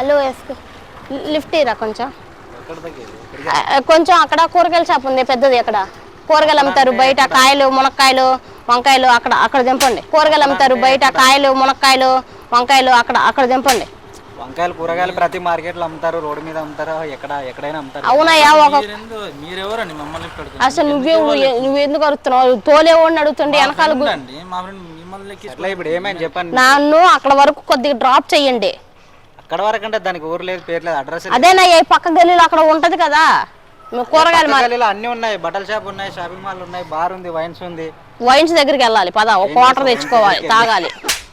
Hello SK lift ఇరా కొంచెం? కొంచెం అక్కడ కూరగాయల షాప్ ఉంది పెద్దది అక్కడ. కూరగాయలు అమ్ముతారు బయట కాయలు మునక్కాయలు వంకాయలు అక్కడ అక్కడ దింపండి కూరగాయలు అమ్ముతారు బయట కాయలు మునక్కాయలు వంకాయలు అక్కడ అక్కడ దింపండి వంకాయలు కూరగాయలు ప్రతి మార్కెట్లో అమ్ముతారు రోడ్డు మీద అమ్ముతారు ఎక్కడ ఎక్కడైనా అమ్ముతారు. అవునయ్యా ఒక మీరెవరండి మమ్మల్ని అసలు నువ్వే నువ్వు ఎందుకు అడుగుతున్నావు? తోలేవాడిని అడుగుతుండే వెనకాల ఇప్పుడు చెప్పండి. నన్ను అక్కడ వరకు కొద్దిగా డ్రాప్ చెయ్యండి. అక్కడ వరకు అంటే దానికి ఊరు లేదు పేరు లేదు అడ్రస్ అదేనయ్యా ఈ పక్క గల్లీలో అక్కడ ఉంటది కదా? నువ్వు కూరగాయలు మా- గల్లీలో అన్ని ఉన్నాయి బట్టల షాప్ ఉన్నాయి షాపింగ్ మాల్ ఉన్నాయి బార్ ఉంది వైన్స్ ఉంది. వైన్స్ దగ్గరికి వెళ్ళాలి పద ఒక క్వార్టర్ తెచ్చుకోవాలి తాగాలి.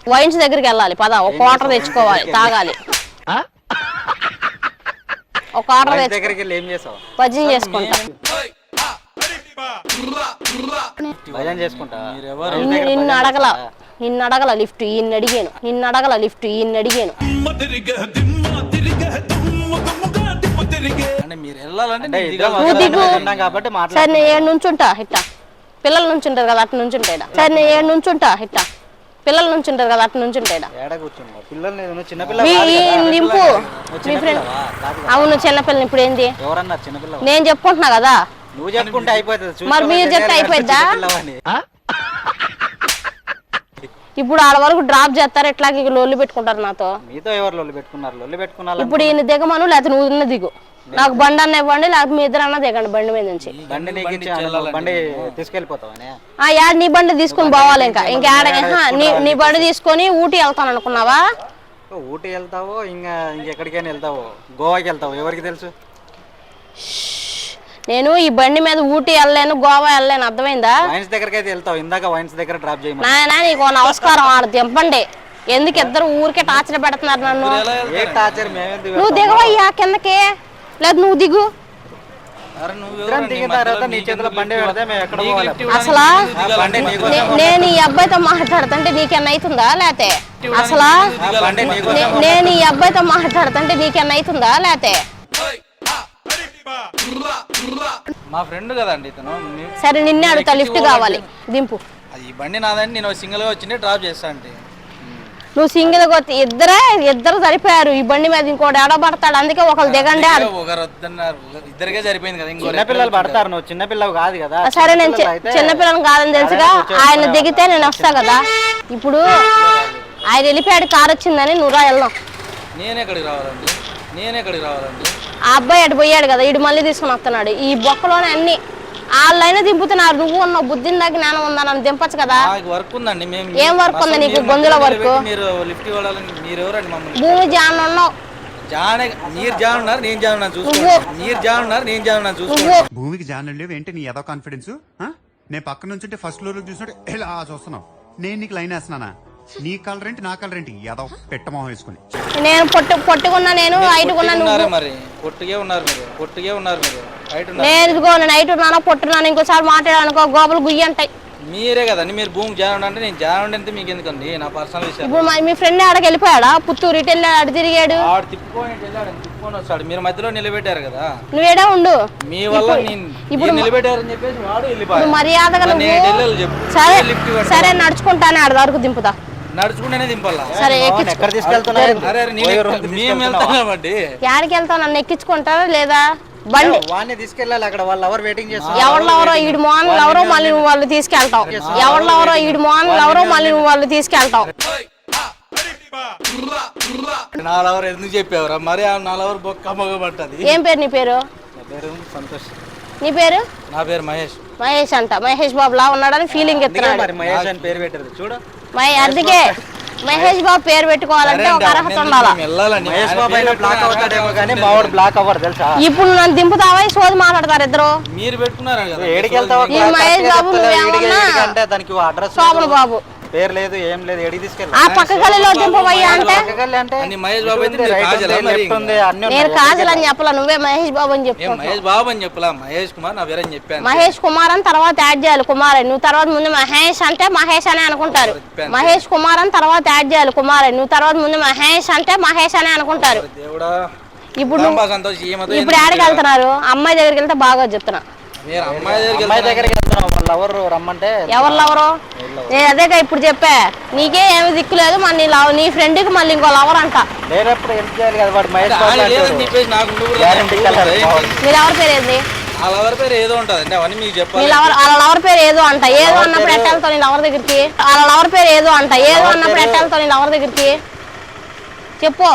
వైన్స్ దగ్గరికి వెళ్ళాలి పద ఒక క్వార్టర్ తెచ్చుకోవాలి తాగాలి. ఒక వైన్స్ తెచ్చు దగ్గరికి వెళ్ళి ఏం చేసావు భజన చేసుకుంటా. భజన చేసుకుంటా. నిన్ను నిన్ను అడగల. నిన్ను అడగల లిఫ్ట్ ఈయన్ని అడిగాను నిన్ను అడగల లిఫ్ట్ ఈయన్ని అడిగాను అంటే మీరు వెళ్ళాలంటే అంటే నేను ఇద్దరం దిగాలి. నువ్వు దిగు. ఒకదాని మీద ఉన్నాం కాబట్టి సరే మాట్లాడు నేను ఏడు నుంచుంటా ఇట్టా. పిల్లలు నుంచుంటారు కదా అటు నుంచుంటాడా సరే నేను ఏడు నుంచుంటా ఇట్టా. పిల్లలు నుంచుంటారు కదా అటు నుంచుంటాడా ఏడ కూర్చున్నావు? పిల్లలు నేను చిన్నపిల్ల మీ కాదు ఈ కదా. నింపు. నువ్వు మీ ఫ్రెండ్. చిన్నపిల్లవా? కాదు కదా. అవును చిన్నపిల్లని ఇప్పుడు ఏంది? నేను చెప్పుకుంటున్నా కదా. నువ్వు చెప్పుకుంటే అయిపోతుంది. మరి మీరు చెప్తే? చిన్నపిల్లవని. ఇప్పుడు ఆడ వరకు డ్రాప్ చేస్తారు ఎట్లాగే ఇక లొల్లి పెట్టుకుంటారు నాతో? మీతో ఎవరు లొల్లి పెట్టుకున్నారు? లొల్లి పెట్టుకున్నారు ఇప్పుడు ఈయన దిగమను లేకపోతే నువ్వు ఉన్న దిగు. నాకు బండి అన్న ఇవ్వండి లేకపోతే మీ ఇద్దరు అన్న దిగండి బండి మీద నుంచి. ఆ యాడ్ నీ బండి తీసుకుని పోవాలి ఇంకా. ఇంకా యాడ నీ నీ బండి తీసుకొని ఊటీ వెళ్తాను అనుకున్నావా? ఊటీ వెళ్తావో ఇంకా ఇంకెక్కడికైనా వెళ్తావో? గోవాకి వెళ్తావు? ఎవరికి తెలుసు? నేను ఈ బండి మీద ఊటీ వెళ్ళలేను గోవా వెళ్ళలేను. అర్థమైందా? వైన్స్ దగ్గరికి అయితే వెళ్తావు. ఇందాక వైన్స్ దగ్గర డ్రాప్ చేయమని. నాయన నీకు నమస్కారం ఆడ దింపండి. ఎందుకు ఇద్దరు ఊరికే టార్చర్ పెడుతున్నారు నన్ను? ఏ టార్చర్? మేమేంది నువ్వు దిగవయ్యా కిందకి. లేదు నువ్వు దిగు. అరే నువ్వు ఇద్దరం దిగిన తర్వాత నీ చేతిలో బండి పెడితే మేము ఎక్కడ పోవాలి? అసలా? ఆ బండి నీకు నే- నేను ఈ అబ్బాయితో మాట్లాడుతుంటే నీకేమన్నా అవుతుందా లేతే? అసలా? ఆ బండి నీకు నే- నేను ఈ అబ్బాయితో మాట్లాడుతుంటే నీకేమన్నా అవుతుందా లేతే? మా ఫ్రెండ్ కదండి ఇతను. మీ- సరే నిన్నే అడుగుతా లిఫ్ట్ కావాలి. దింపు. అది ఈ బండి నాదండి. నేను సింగిల్గా వచ్చిండే డ్రాప్ చేస్తా అంటే. నువ్వు సింగిల్ కొత్త ఇద్దరే ఇద్దరు సరిపోయారు. ఈ బండి మీద ఇంకోటి ఎడబడతాడు. అందుకే ఒకరు దిగండి ఒకరు వద్దన్నారు ఒకరు- ఇద్దరికే సరిపోయింది కదా ఇంకో చిన్నపిల్లలు పడతారు నువ్వు. చిన్నపిల్లవు కాదు కదా. సరే నేను చి- చిన్నపిల్లలు చిన్నపిల్లని కాదని తెలుసుగా. ఆయన దిగితే నేను వస్తా కదా. ఇప్పుడు ఆయన వెళ్ళిపోయాడు కారు వచ్చిందని నువ్వు రా వెళ్దాం. నేను ఎక్కడికి రావాలండి? నేను ఎక్కడికి రావాలండి? ఆ అబ్బాయి అటు పోయాడు కదా ఇటు మళ్ళీ తీసుకుని వస్తున్నాడు. ఈ బొక్కలోనే అన్ని వాళ్ళైనా దింపుతున్నారు. నువ్వు ఉన్న బుద్ధి దాకా జ్ఞానం ఉందా? నన్ను దింపచ్చు కదా? నాకు వర్క్ ఉందండి. మేము ఏం వర్క్ ఉంది నీకు? గొంతులో వర్క్? నిలబెట్టి మీరు లిఫ్ట్ ఇవ్వాలని మీరు ఎవరండి మమ్మల్ని? భూమి జాన్ ఉన్నావు. జాన మీరు జాన్ ఉన్నారు నేను జాన్ ఉన్నాను. చూసుకోండి. నువ్వు- మీరు జాన్ ఉన్నారు నేను జాన్ ఉన్నాను. భూమికి జానలు లేవు ఏంటి నీ ఏదో కాన్ఫిడెన్స్ నేను పక్క నుంచి ఫస్ట్ ఫ్లోర్ చూసినట్టు ఇలా చూస్తున్నావు. నేను నీకు లైన్ వేస్తున్నానా? నీ కలర్ ఏంటి నా కలర్ ఏంటి? ఏదో పెట్టమోహం వేసుకుని. నేను పొట్టు పొట్టుకున్నా నేను ఐటుకున్నా నువ్వు. ఉన్నారే మరి. పొట్టుగే ఉన్నారు మీరు. పొట్టుగే ఉన్నారు మీరు. బయట ఉన్నారు. నేను ఇదిగో నేను ఐటు ఉన్నాను పొట్టున్నాను ఇంకోసారి మాట్లాడానుకో గోపలు గుయ్యి అంటాయి. మీరే కదండి మీరు భూమి జాన్ అంటే నేను జాన్ అంటే మీకు ఎందుకండి? నా పర్సనల్ విషయం. ఇప్పుడు మరి మీ ఫ్రెండ్ ఆడకి వెళ్ళిపోయాడా? పుత్తూరు ఇటు వెళ్ళాడు అటు తిరిగాడు. ఆడు తిప్పుకొని ఇటు వెళ్ళాడు తిప్పుకొని వస్తాడు. మీరు మధ్యలో నిలబెట్టారు కదా. నువ్వేడా ఉండు. మీ వల్ల నేను ఇప్పుడు నేను నిలబెట్టారని చెప్పేసి వాడు వెళ్ళిపోయాడు. మర్యాదగా నేను నువ్వు వెళ్ళాలి చెప్పు. సరే లిఫ్ట్. సరే నడుచుకుంటానే ఆడ వరకు దింపుతా. నడుచుకుంటేనే దింపాలా? సరే ఎక్కడ తీసుకెళ్తున్నారు అరే అరే నేను పోయే ఎక్క- రోజు మేము వెళ్తాం కాబట్టి. యాడికి వెళ్తావు? నన్ను ఎక్కించుకుంటారా లేదా? బండి. వాడిని తీసుకెళ్ళాలి అక్కడ. వాళ్ళు ఎవరు వెయిటింగ్ చేస్తున్నారు? ఎవరిలో ఎవరో ఈడు మోహన్ ఎవరో మళ్ళీ నువ్వు వాళ్ళు తీసుకెళ్తావు. ఎవరిలో ఎవరో ఈడు మోహన్ ఎవరో మళ్ళీ నువ్వు వాళ్ళు తీసుకెళ్తావు. నాలుగు ఎందుకు చెప్పావురా? మరి ఆ నాలుగు బొక్క మొగ పట్టది ఏం పేరు నీ పేరు? నా పేరు సంతోష్. నీ పేరు? నా పేరు మహేష్. మహేష్ అంట. మహేష్ బాబు లా ఉన్నాడని ఫీలింగ్ ఎత్తున్నాడు మరి మహేష్ అని పేరు పెట్టారు. చూడు. మహే అందుకే మహేష్ బాబు పేరు పెట్టుకోవాలంటే ఒక అర్హత ఉండాలా? మహేష్ బాబు అయినా బ్లాక్ అవుతాడేమో కానీ మావాడు బ్లాక్ అవ్వడు తెలుసా? ఇప్పుడు నన్ను దింపుతావా? సోది మాట్లాడతారు ఇద్దరు. మీరు పెట్టుకున్నారు కదా? ఏడికి వెళ్తావు? మహేష్ బాబు నువ్వేమన్నా? అంటే దానికి అడ్రస్ బాబు. పేరు లేదు ఏం లేదు ఎడికి తీసుకెళ్ళి ఆ పక్క గలిలో దింపవయ్యా అంటే. పక్కకెళ్ళి అంటే అని మహేష్ బాబు అయితే ఇటు ఉంది, మీరు రైట్ కాజలా ఉంది, మరి లెఫ్ట్ ఉంది అన్ని నేను ఉన్నాయి. కాజల్ అని చెప్పలా నువ్వే మహేష్ బాబు అని ఏం చెప్పు మహేష్ బాబు అని చెప్పలా? మహేష్ కుమార్ నా పేరు అని చెప్పాను. మహేష్ కుమార్ అని తర్వాత యాడ్ చేయాలి కుమార్. అని నువ్వు తర్వాత ముందు మహేష్ అంటే మహేష్ అని అనుకుంటారు. మహేష్ కుమార్ అని తర్వాత యాడ్ చేయాలి కుమార్. అని నువ్వు తర్వాత ముందు మహేష్ అంటే మహేష్ అని అనుకుంటారు. దేవుడా. ఇప్పుడు నువ్వు రాంబా సంతోష్ ఈమెతో ఇప్పుడు ఎందుకు యాడికి వెళ్తున్నారు. అమ్మాయి దగ్గరికి వెళ్తే బాగా చెప్తున్నా. మీరు అమ్మాయి దగ్గరికి అమ్మాయి వెళ్తున్నారు. దగ్గరికి వెళ్తున్నాం వాళ్ళు ఎవరు రమ్మంటే ఎవరు ఎవరో నేను అదేగా ఇప్పుడు చెప్పా. నీకే ఏమి దిక్కులేదు మరి నీ లవ్ నీ ఫ్రెండ్కి మళ్ళీ ఇంకో లవర్ అంట. లేనప్పుడు హెల్ప్ చేయాలి కదా వాడు మహేష్ బాబు ఆయన లేదని అంటాడు. చెప్పేసి నాకు నువ్వు కూడా Guarantee నాకు కలర్ ఏంటి? బాగుంది. మీ లవర్ పేరు ఏంది? వాళ్ళ ఎవరి పేరు ఏదో ఉంటుంది అంటే అవన్నీ మీకు నీ చెప్పాలి. లవర్ వాళ్ళ లవర్ పేరు ఏదో అంట. ఏదో అన్నప్పుడు ఎట్ట వెళ్తావు నీ లవర్ దగ్గరికి? వాళ్ళ లవర్ పేరు ఏదో అంట. ఏదో అన్నప్పుడు ఎట్ట వెళ్తావు నీ లవర్ దగ్గరికి? చెప్పు.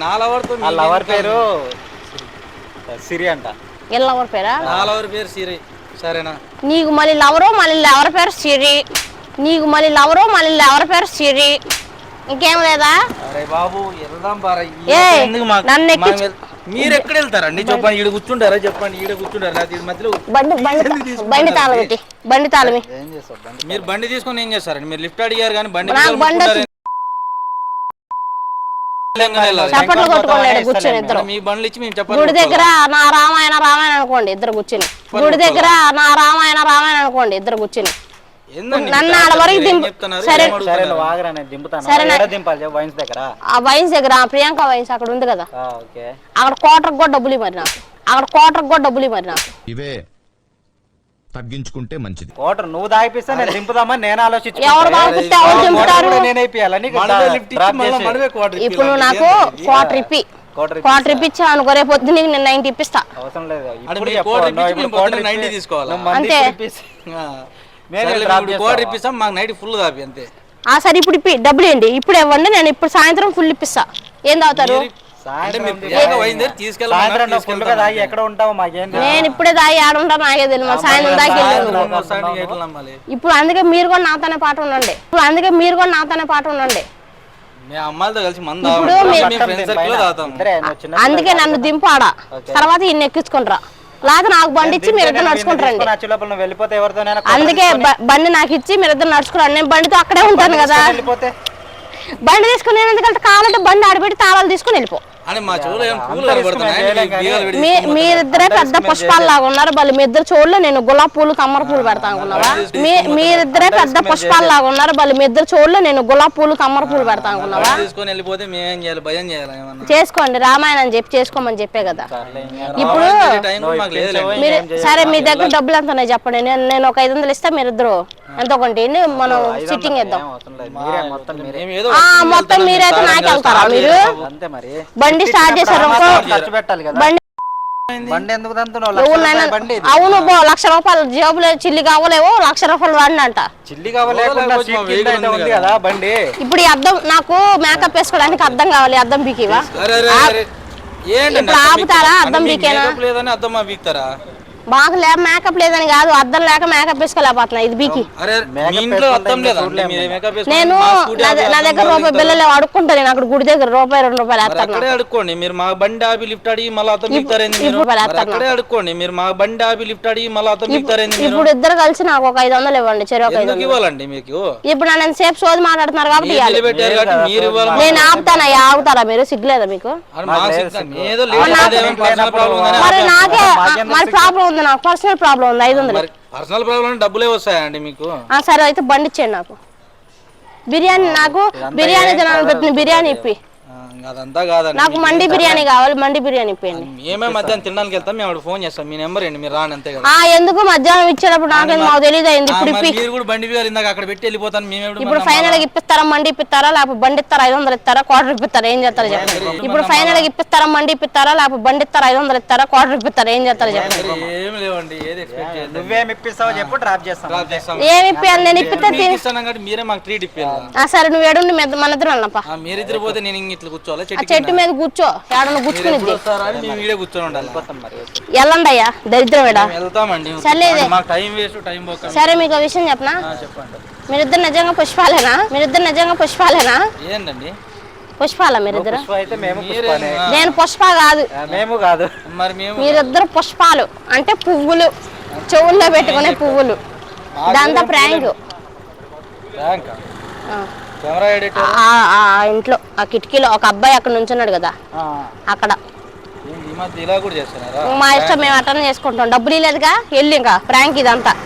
నా లవర్తో లవర్ పేరు సిరి అంట. ఏ లవర్ పేరా? నా లవర్ పేరు సిరి. సరేనా? నీకు మళ్ళీ లవరు మళ్ళీ లవర్ పేరు సిరి. నీకు మళ్ళీ లవరు మళ్ళీ లవర్ పేరు సిరి. ఇంకేం లేదా? అరే బాబు వెళ్దాం బారా. ఎందుకు మాకు- నన్ను. వెళ్- మీరు ఎక్కడ వెళ్తారండి చెప్పండి ఈడ కూర్చుంటారా? చెప్పండి ఈడ కూర్చుంటారా? నాకు ఈ మధ్యలో బండి బండి బండి తాళం పెట్టి. బండి తాళమి ఏం చేస్తావు బండి మీరు బండి తీసుకొని ఏం చేస్తారండి? మీరు లిఫ్ట్ అడిగారు కానీ బండి నాకు బండి కూర్చుంటారు. చప్పట్లు కొట్టుకోండి కూర్చొని ఇద్దరు. మీ బండ్లు ఇచ్చి మేము గుడి దగ్గర నా రామాయణ రామాయణ అనుకోండి ఇద్దరు కూర్చుని. గుడి దగ్గర నా రామాయణ రామాయణ అనుకోండి ఇద్దరు కూర్చుని. నన్ను మీరు ఆడ వరకు దింపు. సరే. ఆ వైన్స్ దగ్గర ప్రియాంక వైన్స్ అక్కడ ఉంది కదా. ఆ, ఓకే. అక్కడ కోటర్కి కూడా డబ్బులు ఇవ్వరు నాకు. అక్కడ కోటర్కి కూడా డబ్బులు ఇవ్వరు నాకు. ఇవే. తగ్గించుకుంటే మంచిది ఓటర్ నువ్వు దాగిపిస్తే నేను దింపుదామని నేను ఆలోచించుకుంటా. ఎవరు తాగిపిస్తే దింపుతారు? నేను అయిపోయాలా నీకు ఇప్పుడు నువ్వు. నాకు? క్వార్టర్ ఇప్పి Quarter క్వార్టర్ ఇప్పించా అనుకో రేపు పొద్దు నీకు నేను నైన్టీ ఇప్పిస్తా అవసరం లేదు అంటే ఇప్పుడు మీ చెప్పు, quarter నువ్వు ఇప్పించి ఇప్పుడు మేము పొద్దున్న quarter 90 ఇప్పి- తీసుకోవాలా? నువ్వు మంది అంతే. ఇప్పుడు. ఆ. మేమే సరేలే, డ్రాప్ ఇప్పుడు చేస్తావా? కోటర్ ఇప్పిస్తాం మాకు నైట్ ఫుల్ దాపి అంతే ఆ సరే ఇప్పుడు ఇప్పి డబ్బులు ఏంటి ఇప్పుడు ఇవ్వండి నేను ఇప్పుడు సాయంత్రం ఫుల్ ఇప్పిస్తా ఏం తాగుతారు మీరు- సాయంత్రం తాగి ఎక్కడ ఉంటావు మాకేం? నేను ఇప్పుడే దాగి ఆడుంటా నాకే తెలియదు సాయంత్రం దాకా? ఇప్పుడు అందుకే మీరు కూడా నాతోనే పాట ఉండండి. ఇప్పుడు అందుకే మీరు కూడా నాతోనే పాట ఉండండి. అందుకే నన్ను దింపు ఆడ. తర్వాత ఇన్ని ఎక్కించుకుంటారా లేకపోతే నాకు బండి ఇచ్చి మీరు ఇద్దరు నడుచుకుంటారండి. అందుకే బండి నాకు ఇచ్చి మీరు ఇద్దరు నేను బండితో అక్కడే ఉంటాను కదా. వెళ్ళిపోతే? బండి తీసుకుని నేను ఎందుకంటే కావాలంటే బండి ఆడబెట్టి తాళాలు తీసుకుని వెళ్ళిపో. అని మా చెవులో ఏం పూలు కనబడుతున్నాయి? మీరిద్దరే పెద్ద పుష్పాలు లాగా ఉన్నారు మళ్ళీ మీ ఇద్దరు చోళ్ళు నేను గులాబీ పూలు కమ్మర పూలు పెడతా అనుకున్నావా మీ మీరిద్దరే పెద్ద పుష్పాలు లాగా ఉన్నారు మళ్ళీ మీ ఇద్దరు చోళ్ళు నేను గులాబీ పూలు కమ్మర పూలు పెడతా అనుకున్నావా బండి తీసుకొని వెళ్ళిపోతే మేమేం చేయాలి? భయం చేయాలి ఏమన్నా? చేసుకోండి. రామాయణం చెప్పి చేసుకోమని చెప్పే కదా. ఇప్పుడు. మీరు సరే మీ దగ్గర డబ్బులు ఎంత ఉన్నాయి చెప్పండి. నేను నేను ఒక ఐదు వందలు ఇస్తే మీరు ఇద్దరు. ఎంత కొంటే మనం సిట్టింగ్. మీరే మొత్తం మీరైతే నాకు వెళ్తారా మీరు? బండి స్టార్ట్ చేశారు ఖర్చు పెట్టాలి కదా బండి బండి ఎందుకు బండి. అవును బో లక్ష రూపాయలు జేబులో చిల్లి కావలేవో లక్ష రూపాయలు చిల్లి కావలేకుండా ఉంది కదా. కదా బండి ఇప్పుడు ఈ అద్దం నాకు మేకప్ వేసుకోవడానికి అద్దం కావాలి అద్దం బీకివా ఇప్పుడు ఆపుతారా? అంటే మీకు బీకేనా? మేకప్ లేదని అద్దం మా బీక్తారా మాకు లే మేకప్ లేదని కాదు అద్దం లేక మేకప్ వేసుకోలేకపోతున్నా ఇది బీకి. నేను నా దగ్గర రూపాయి? బిల్లలు అడుక్కుంటాను నేను అక్కడ గుడి దగ్గర రూపాయి రెండు రూపాయలు మరి వేస్తాను అడుక్కోండి మీరు మా బండి ఆపి లిఫ్ట్ అడిగి మళ్ళీ ఇప్పుడు మరి. వేస్తాను. అక్కడే అడుక్కోండి మీరు మా బండి ఆపి లిఫ్ట్ అడిగి మళ్ళీ అద్దం బీక్తారేంది మీరు. ఇప్పుడు ఇద్దరు కలిసి నాకు ఒక ఐదు వందలు ఇవ్వండి చెరు ఒక ఐదు ఎందుకు వందలు. ఇవ్వాలండి మీకు? ఇప్పుడు నన్ను ఎంతసేపు సోది మాట్లాడుతున్నారు కాబట్టి నేను ఆపుతానా ఆగుతారా మీరు? సిగ్గులేదా మీకు? మరి నాకే మరి ప్రాబ్లం ఉంది. నాకు పర్సనల్ ప్రాబ్లం ఉంది. ఐదు వందలు. పర్సనల్ ప్రాబ్లం డబ్బులే వస్తాయండి మీకు? ఆ, సరే అయితే బండి ఇచ్చేయండి నాకు. బిర్యానీ నాకు బిర్యానీ తినాలని పెట్టిన బిర్యానీ ఇప్పి. అదంతా కాదండి. నాకు మండి బిర్యానీ కావాలి? మండి బిర్యానీ ఇప్పియండి మేమే మధ్యాహ్నం తినడానికి వెళ్తాం మేము ఫోన్ చేస్తాం. మీ నెంబర్ మీరు రాని అంతే కదా. ఆ ఎందుకు? మధ్యాహ్నం ఇచ్చేటప్పుడు నాకేం మాకు తెలియదు అయింది. ఇప్పుడు మరి ఇప్పి మీరు కూడా బండి గారు ఇందాక అక్కడ పెట్టి వెళ్ళిపోతాను మేము ఎప్పుడు ఇప్పుడు ఫైనల్గా ఇప్పిస్తారా మండి ఇప్పిస్తారా లేకపోతే బండి ఇస్తారా ఐదు వందలు ఇస్తారా క్వార్టర్ ఇప్పిస్తారా ఏం చేస్తారో చెప్పండి. ఇప్పుడు ఫైనల్గా ఇప్పిస్తారా మండి ఇప్పిస్తారా లేకపోతే బండి ఇస్తారా ఐదు వందలు ఇస్తారా క్వార్టర్ ఇప్పిస్తారా ఏం చేస్తారో చెప్పండి. ఏం లేవండి ఏది ఎక్స్పెక్ట్ చేయండి నువ్వేం ఇప్పిస్తావో చెప్పు డ్రాప్ చేస్తాం. డ్రాప్ చేస్తాం. ఏమి నేను ఇప్పితే మీకు ఇస్తాను కాబట్టి మీరే మాకు ట్రీట్ ఇప్పాలి ఆ సరే నువ్వు మన ఇద్దరు మీరిద్దరు పోతే నేను ఇంక ఇట్లా కూర్చోవాలి? చెట్టు మీద కూర్చో. ఉండాలి. మరి వెళ్ళండి అయ్యా దరిద్రం వెళ్తామండి. సరే మీకు విషయం చెప్పనా? చెప్పండి. మీరిద్దరు నిజంగా పుష్పాలేనా? మీరిద్దరు నిజంగా పుష్పాలేనా? ఏంటండి? పుష్పాలా మీరిద్దరు? పుష్ప అయితే మేము మీరే పుష్పనే నేను పుష్ప కాదు. మేము కాదు. మరి మేము మీరిద్దరు పుష్పాలు అంటే పువ్వులు. చెవుల్లో పెట్టుకునే పువ్వులు. ఇదంతా ప్రాంక్. ఎడిటర్ ఆ ఇంట్లో ఆ కిటికీలో ఒక అబ్బాయి అక్కడ నుంచున్నాడు కదా. అక్కడ. మా ఇష్టం మేము అటెండ్ చేసుకుంటాం. డబ్బులు లేదుగా వెళ్ళి ఇంకా ప్రాంక్ ఇదంతా.